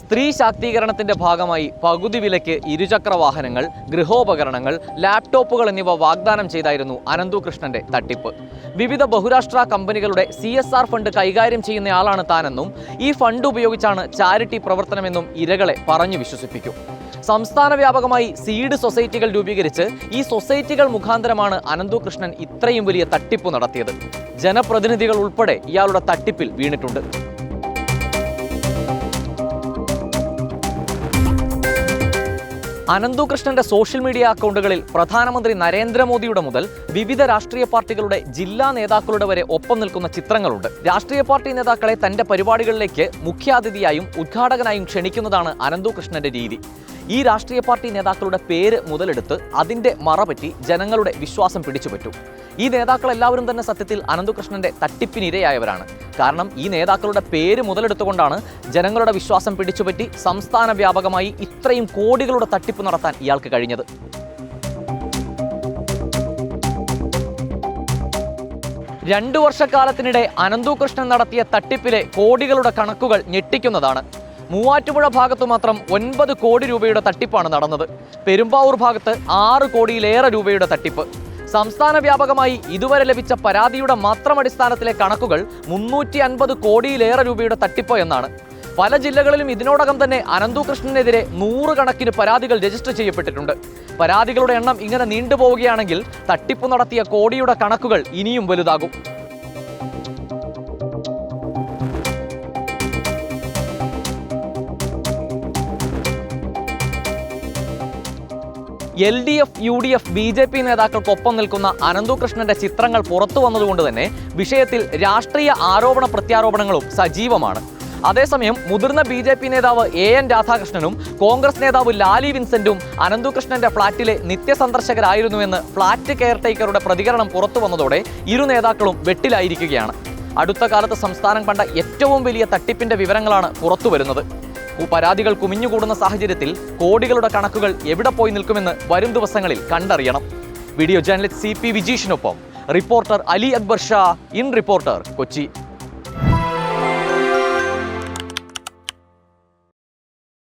സ്ത്രീ ശാക്തീകരണത്തിന്റെ ഭാഗമായി പകുതി വിലയ്ക്ക് ഇരുചക്ര വാഹനങ്ങൾ ഗൃഹോപകരണങ്ങൾ ലാപ്ടോപ്പുകൾ എന്നിവ വാഗ്ദാനം ചെയ്തായിരുന്നു അനന്തു കൃഷ്ണന്റെ തട്ടിപ്പ്. വിവിധ ബഹുരാഷ്ട്ര കമ്പനികളുടെ സി എസ് ആർ ഫണ്ട് കൈകാര്യം ചെയ്യുന്നയാളാണ് താനെന്നും ഈ ഫണ്ട് ഉപയോഗിച്ചാണ് ചാരിറ്റി പ്രവർത്തനമെന്നും ഇരകളെ പറഞ്ഞു വിശ്വസിപ്പിക്കും. സംസ്ഥാന വ്യാപകമായി സീഡ് സൊസൈറ്റികൾ രൂപീകരിച്ച് ഈ സൊസൈറ്റികൾ മുഖാന്തരമാണ് അനന്തു കൃഷ്ണൻ ഇത്രയും വലിയ തട്ടിപ്പ് നടത്തിയത്. ജനപ്രതിനിധികൾ ഉൾപ്പെടെ ഇയാളുടെ തട്ടിപ്പിൽ വീണിട്ടുണ്ട്. അനന്തു കൃഷ്ണന്റെ സോഷ്യൽ മീഡിയ അക്കൗണ്ടുകളിൽ പ്രധാനമന്ത്രി നരേന്ദ്രമോദിയുടെ മുതൽ വിവിധ രാഷ്ട്രീയ പാർട്ടികളുടെ ജില്ലാ നേതാക്കളുടെ വരെ ഒപ്പം നിൽക്കുന്ന ചിത്രങ്ങളുണ്ട്. രാഷ്ട്രീയ പാർട്ടി നേതാക്കളെ തന്റെ പരിപാടികളിലേക്ക് മുഖ്യാതിഥിയായും ഉദ്ഘാടകനായും ക്ഷണിക്കുന്നതാണ് അനന്തു കൃഷ്ണന്റെ രീതി. ഈ രാഷ്ട്രീയ പാർട്ടി നേതാക്കളുടെ പേര് മുതലെടുത്ത് അതിന്റെ മറപറ്റി ജനങ്ങളുടെ വിശ്വാസം പിടിച്ചുപറ്റും. ഈ നേതാക്കളെല്ലാവരും തന്നെ സത്യത്തിൽ അനന്തകൃഷ്ണന്റെ തട്ടിപ്പിനിരയായവരാണ്. കാരണം ഈ നേതാക്കളുടെ പേര് മുതലെടുത്തുകൊണ്ടാണ് ജനങ്ങളുടെ വിശ്വാസം പിടിച്ചുപറ്റി സംസ്ഥാന വ്യാപകമായി ഇത്രയും കോടികളുടെ തട്ടിപ്പ് നടത്താൻ ഇയാൾക്ക് കഴിഞ്ഞത്. രണ്ടു വർഷക്കാലത്തിനിടെ അനന്തു കൃഷ്ണൻ നടത്തിയ തട്ടിപ്പിലെ കോടികളുടെ കണക്കുകൾ ഞെട്ടിക്കുന്നതാണ്. മൂവാറ്റുപുഴ ഭാഗത്തു മാത്രം ഒൻപത് കോടി രൂപയുടെ തട്ടിപ്പാണ് നടന്നത്. പെരുമ്പാവൂർ ഭാഗത്ത് ആറ് കോടിയിലേറെ രൂപയുടെ തട്ടിപ്പ്. സംസ്ഥാന വ്യാപകമായി ഇതുവരെ ലഭിച്ച പരാതിയുടെ മാത്രം അടിസ്ഥാനത്തിലെ കണക്കുകൾ മുന്നൂറ്റി അൻപത് കോടിയിലേറെ രൂപയുടെ തട്ടിപ്പ് എന്നാണ്. പല ജില്ലകളിലും ഇതിനോടകം തന്നെ അനന്തുകൃഷ്ണനെതിരെ നൂറുകണക്കിന് പരാതികൾ രജിസ്റ്റർ ചെയ്യപ്പെട്ടിട്ടുണ്ട്. പരാതികളുടെ എണ്ണം ഇങ്ങനെ നീണ്ടുപോവുകയാണെങ്കിൽ തട്ടിപ്പ് നടത്തിയ കോടിയുടെ കണക്കുകൾ ഇനിയും വലുതാകും. L D F U D F B J P നേതാക്കൾക്കൊപ്പം നിൽക്കുന്ന അനന്തു കൃഷ്ണന്റെ ചിത്രങ്ങൾ പുറത്തു വന്നതുകൊണ്ട് തന്നെ വിഷയത്തിൽ രാഷ്ട്രീയ ആരോപണ പ്രത്യാരോപണങ്ങളും സജീവമാണ്. അതേസമയം മുതിർന്ന ബി ജെ പി നേതാവ് എ എൻ രാധാകൃഷ്ണനും കോൺഗ്രസ് നേതാവ് ലാലി വിൻസെന്റും അനന്തുകൃഷ്ണന്റെ ഫ്ളാറ്റിലെ നിത്യസന്ദർശകരായിരുന്നുവെന്ന് ഫ്ളാറ്റ് കെയർടേക്കറുടെ പ്രതികരണം പുറത്തു വന്നതോടെ ഇരു നേതാക്കളും വെട്ടിലായിരിക്കുകയാണ്. അടുത്ത കാലത്ത് സംസ്ഥാനം കണ്ട ഏറ്റവും വലിയ തട്ടിപ്പിന്റെ വിവരങ്ങളാണ് പുറത്തു വരുന്നത്. കു- പരാതികൾ കുമിഞ്ഞുകൂടുന്ന സാഹചര്യത്തിൽ കോടികളുടെ കണക്കുകൾ എവിടെ പോയി നിൽക്കുമെന്ന് വരും ദിവസങ്ങളിൽ കണ്ടറിയണം. Video journalist C P വിജീഷിനൊപ്പം. Reporter Ali Akbar Shah in reporter Kochi.